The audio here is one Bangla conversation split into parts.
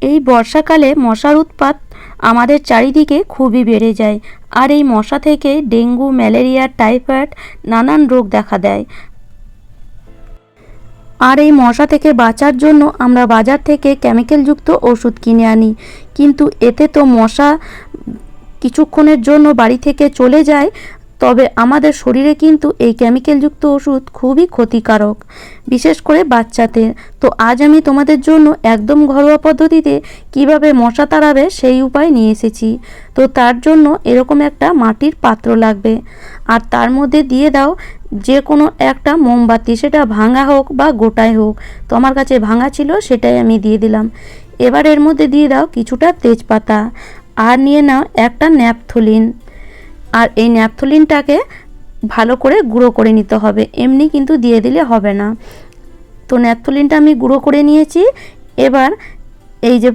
এই বর্ষাকালে মশার উৎপাত আমাদের চারিদিকে খুবই বেড়ে যায় আর এই মশা থেকে ডেঙ্গু, ম্যালেরিয়া, টাইফয়েড, নানান রোগ দেখা দেয়। আর এই মশা থেকে বাঁচার জন্য আমরা বাজার থেকে কেমিক্যালযুক্ত ওষুধ কিনে আনি। কিন্তু এতে তো মশা কিছুক্ষণের জন্য বাড়ি থেকে চলে যায় তবে আমাদের শরীরে কিন্তু এই কেমিক্যালযুক্ত ওষুধ খুবই ক্ষতিকারক, বিশেষ করে বাচ্চাদের। তো আজ আমি তোমাদের জন্য একদম ঘরোয়া পদ্ধতিতে কীভাবে মশা তাড়াবে সেই উপায় নিয়ে এসেছি। তো তার জন্য এরকম একটা মাটির পাত্র লাগবে। আর তার মধ্যে দিয়ে দাও যে কোনো একটা মোমবাতি, সেটা ভাঙা হোক বা গোটায় হোক। তো আমার কাছে ভাঙা ছিল, সেটাই আমি দিয়ে দিলাম। এবার এর মধ্যে দিয়ে দাও কিছুটা তেজপাতা। আর নিয়ে নাও একটা ন্যাপথলিন। আর এই ন্যাপথলিনটাকে ভালো করে গুঁড়ো করে নিতে হবে। এমনি কিন্তু দিয়ে দিলে হবে না। তো ন্যাপথলিনটা আমি গুঁড়ো করে নিয়েছি। এবার এই যে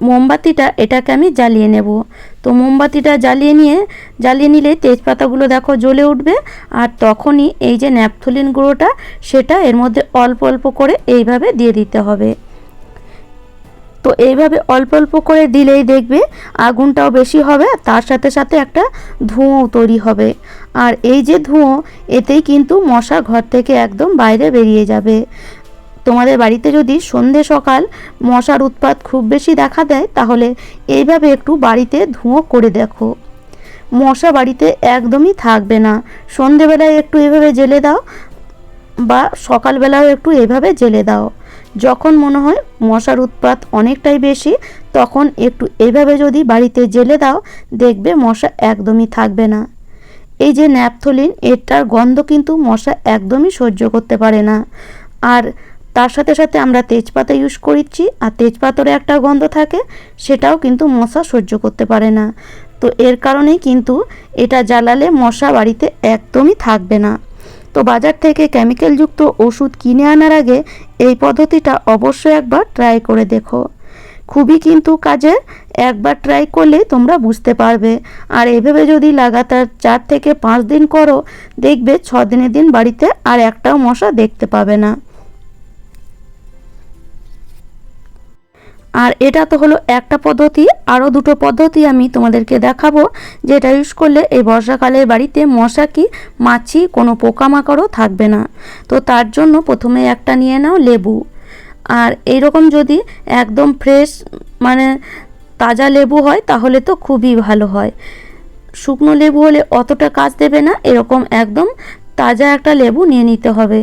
মোমবাতিটা, এটাকে আমি জ্বালিয়ে নেব। তো মোমবাতিটা জ্বালিয়ে নিয়ে, জ্বালিয়ে নিলে তেজপাতাগুলো দেখো জ্বলে উঠবে। আর তখনই এই যে ন্যাপথলিন গুঁড়োটা, সেটা এর মধ্যে অল্প অল্প করে এইভাবে দিয়ে দিতে হবে। তো এইভাবে অল্প অল্প করে দিলেই দেখবে আগুনটাও বেশি হবে, তার সাথে সাথে একটা ধোঁয়াও তৈরি হবে। আর এই যে ধোঁয়া, এতেই কিন্তু মশা ঘর থেকে একদম বাইরে বেরিয়ে যাবে। তোমাদের বাড়িতে যদি সন্ধে সকাল মশার উৎপাত খুব বেশি দেখা দেয়, তাহলে এইভাবে একটু বাড়িতে ধোঁয়া করে দেখো। মশা বাড়িতে একদমই থাকবে না। সন্ধেবেলায় একটু এভাবে জেলে দাও বা সকালবেলাও একটু এভাবে জেলে দাও। যখন মনে হয় মশার উৎপাত অনেকটাই বেশি, তখন একটু এভাবে যদি বাড়িতে জেলে দাও, দেখবে মশা একদমই থাকবে না। এই যে ন্যাপথলিন, এটার গন্ধ কিন্তু মশা একদমই সহ্য করতে পারে না। আর তার সাথে সাথে আমরা তেজপাতা ইউজ করিচ্ছি, আর তেজপাতারও একটা গন্ধ থাকে, সেটাও কিন্তু মশা সহ্য করতে পারে না। তো এর কারণেই কিন্তু এটা জ্বালালে মশা বাড়িতে একদমই থাকবে না। তো বাজার থেকে কেমিক্যালযুক্ত ওষুধ কিনে আনার আগে এই পদ্ধতিটা অবশ্যই একবার ট্রাই করে দেখো। খুবই কিন্তু কাজের একবার ট্রাই করলে তোমরা বুঝতে পারবে। আর এভাবে যদি লাগাতার চার থেকে পাঁচ দিন করো, দেখবে ছ দিনের দিন বাড়িতে আর একটাও মশা দেখতে পাবে না। আর এটা তো হলো একটা পদ্ধতি আরও দুটো পদ্ধতি আমি তোমাদেরকে দেখাবো, যেটা ইউজ করলে এই বর্ষাকালে বাড়িতে মশা কি, মাছি, কোনো পোকামাকড়ও থাকবে না। তো তার জন্য প্রথমে একটা নিয়ে নাও লেবু। আর এইরকম যদি একদম ফ্রেশ মানে তাজা লেবু হয়, তাহলে তো খুবই ভালো হয়। শুকনো লেবু হলে অতটা কাজ দেবে না, এরকম একদম তাজা একটা লেবু নিয়ে নিতে হবে।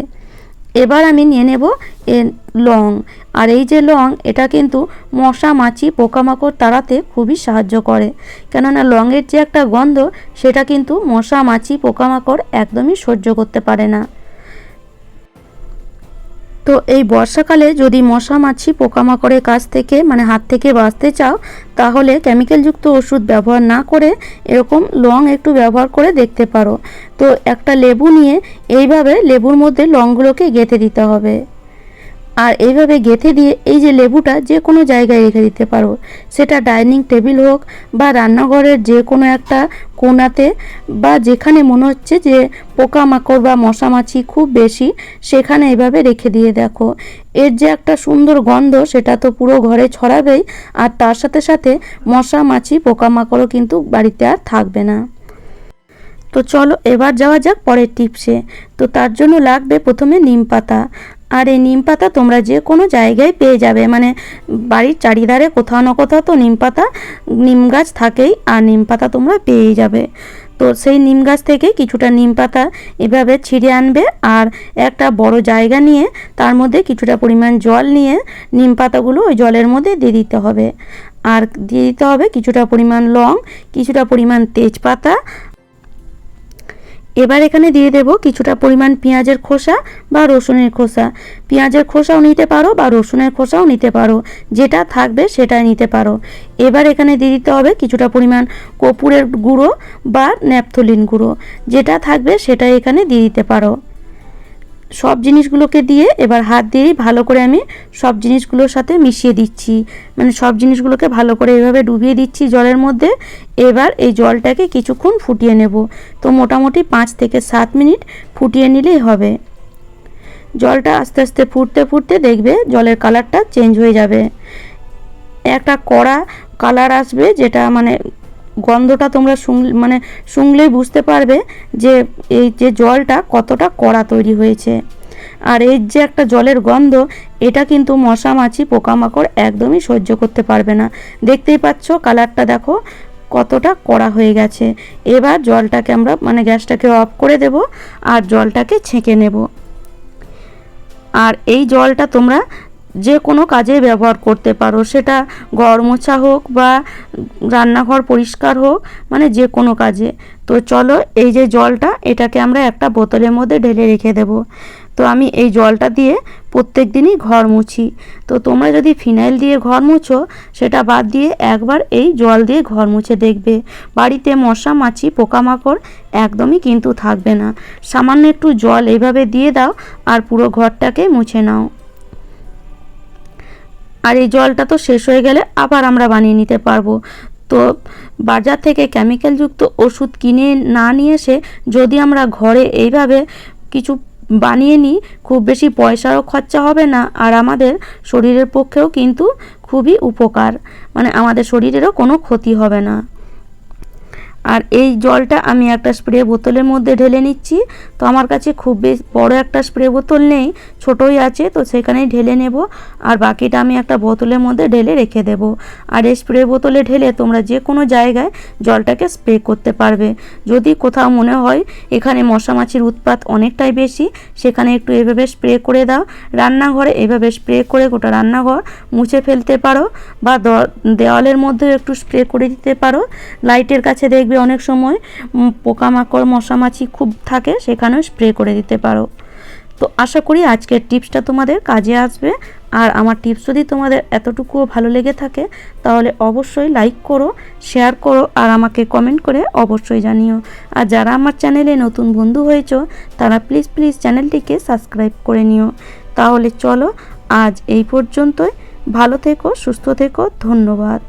এবার আমি নিয়ে নেব এ লং। আর এই যে লং, এটা কিন্তু মশা, মাছি, পোকামাকড় তাড়াতে খুবই সাহায্য করে। কেননা লংয়ের যে একটা গন্ধ, সেটা কিন্তু মশা, মাছি, পোকামাকড় একদমই সহ্য করতে পারে না। তো এই বর্ষাকালে যদি মশা, মাছি পোকামাকড়ের কাছ থেকে মানে হাত থেকে বাঁচতে চাও, তাহলে কেমিক্যালযুক্ত ওষুধ ব্যবহার না করে এরকম লং একটু ব্যবহার করে দেখতে পারো। তো একটা লেবু নিয়ে এইভাবে লেবুর মধ্যে লংগুলোকে গেঁথে দিতে হবে। আর এইভাবে গেঁথে দিয়ে এই যে লেবুটা যে কোনো জায়গায় রেখে দিতে পারো। সেটা ডাইনিং টেবিল হোক বা রান্নাঘরের যে কোনো একটা কোনাতে বা যেখানে মনে হচ্ছে যে পোকামাকড় বা মশামাছি খুব বেশি, সেখানে এভাবে রেখে দিয়ে দেখো। এর যে একটা সুন্দর গন্ধ সেটা তো পুরো ঘরে ছড়াবেই, আর তার সাথে সাথে মশা মাছি পোকামাকড়ও কিন্তু বাড়িতে আর থাকবে না। তো চলো এবার যাওয়া যাক পরের টিপসে। তো তার জন্য লাগবে প্রথমে নিম পাতা। আর এই নিম পাতা তোমরা যে কোনো জায়গায় পেয়ে যাবে। মানে বাড়ির চারিধারে কোথাও না কোথাও তো নিম পাতা, নিম গাছ থাকেই আর নিম পাতা তোমরা পেয়েই যাবে। তো সেই নিম গাছ থেকে কিছুটা নিম পাতা এভাবে ছিঁড়ে আনবে আর একটা বড় জায়গা নিয়ে তার মধ্যে কিছুটা পরিমাণ জল নিয়ে নিম পাতাগুলো ওই জলের মধ্যে দিয়ে দিতে হবে। আর দিয়ে দিতে হবে কিছুটা পরিমাণ লং, কিছুটা পরিমাণ তেজপাতা এবার এখানে দিয়ে দেব কিছুটা পরিমাণ পেঁয়াজের খোসা বা রসুনের খোসা। পেঁয়াজের খোসাও নিতে পারো বা রসুনের খোসাও নিতে পারো। যেটা থাকবে সেটাই নিতে পারো। এবার এখানে দিয়ে দিতে হবে কিছুটা পরিমাণ কপুরের গুঁড়ো বা ন্যাপথলিন গুঁড়ো। যেটা থাকবে সেটাই এখানে দিয়ে দিতে পারো। সব জিনিসগুলোকে দিয়ে এবার হাত দিয়েই ভালো করে আমি সব জিনিসগুলোর সাথে মিশিয়ে দিচ্ছি। মানে সব জিনিসগুলোকে ভালো করে এভাবে ডুবিয়ে দিচ্ছি জলের মধ্যে। এবার এই জলটাকে কিছুক্ষণ ফুটিয়ে নেব। তো মোটামুটি পাঁচ থেকে সাত মিনিট ফুটিয়ে নিলেই হবে। জলটা আস্তে আস্তে ফুটতে ফুটতে দেখবে জলের কালারটা চেঞ্জ হয়ে যাবে। একটা কড়া কালার আসবে যেটা মানে গন্ধটা তোমরা শুং মানে শুংলেই বুঝতে পারবে যে এই যে জলটা কতটা কড়া তৈরি হয়েছে। আর এর যে একটা জলের গন্ধ, এটা কিন্তু মশা, মাছি, পোকামাকড় একদমই সহ্য করতে পারবে না। দেখতেই পাচ্ছ কালারটা দেখো কতটা কড়া হয়ে গেছে। এবার জলটাকে আমরা মানে গ্যাসটাকে অফ করে দেব আর জলটাকে ছেঁকে নেব। আর এই জলটা তোমরা যে কোনো কাজে ব্যবহার করতে পারো। সেটা ঘর মোছা হোক বা রান্নাঘর পরিষ্কার হোক মানে যে কোনো কাজে। তো চলো এই যে জলটা, এটাকে আমরা একটা বোতলের মধ্যে ঢেলে রেখে দেব। তো আমি এই জলটা দিয়ে প্রত্যেক দিনই ঘর মুছি। তো তোমরা যদি ফিনাইল দিয়ে ঘর মুছো, সেটা বাদ দিয়ে একবার এই জল দিয়ে ঘর মুছে দেখবে। বাড়িতে মশা, মাছি, পোকামাকড় একদমই কিন্তু থাকবে না। সামান্য একটু জল এইভাবে দিয়ে দাও আর পুরো ঘরটাকে মুছে নাও। আর এই জলটা তো শেষ হয়ে গেলে আবার আমরা বানিয়ে নিতে পারব। তো বাজার থেকে কেমিক্যালযুক্ত ওষুধ কিনে না নিয়ে এসে যদি আমরা ঘরে এইভাবে কিছু বানিয়ে নিই, খুব বেশি পয়সারও খরচা হবে না আর আমাদের শরীরের পক্ষেও কিন্তু খুবই উপকার। মানে আমাদের শরীরেরও কোনো ক্ষতি হবে না। আর এই জলটা আমি একটা স্প্রে বোতলের মধ্যে ঢেলে নিচ্ছি। তো আমার কাছে খুব বেশ বড় একটা স্প্রে বোতল নেই, ছোটোই আছে, তো সেখানেই ঢেলে নেব। আর বাকিটা আমি একটা বোতলের মধ্যে ঢেলে রেখে দেব। আর এই স্প্রে বোতলে ঢেলে তোমরা যে কোনো জায়গায় জলটাকে স্প্রে করতে পারবে। যদি কোথাও মনে হয় এখানে মশা মাছির উৎপাত অনেকটাই বেশি, সেখানে একটু এভাবে স্প্রে করে দাও। রান্নাঘরে এভাবে স্প্রে করে গোটা রান্নাঘর মুছে ফেলতে পারো বা দেওয়ালের মধ্যেও একটু স্প্রে করে দিতে পারো। লাইটের কাছে দেখবে অনেক সময়। পোকামাকড়, মশামাছি খুব থাকে, সেখানেও স্প্রে করে দিতে পারো। তো আশা করি আজকের টিপসটা তোমাদের কাজে আসবে। আর আমার টিপস যদি তোমাদের এতটুকুও ভালো লেগে থাকে, তাহলে অবশ্যই লাইক করো শেয়ার করো, আর আমাকে কমেন্ট করে অবশ্যই জানিও। আর যারা আমার চ্যানেলে নতুন বন্ধু হয়েছো, তারা প্লিজ প্লিজ চ্যানেলটিকে সাবস্ক্রাইব করে নিও। তাহলে চলো, আজ এই পর্যন্তই। ভালো থেকো, সুস্থ থেকো, ধন্যবাদ।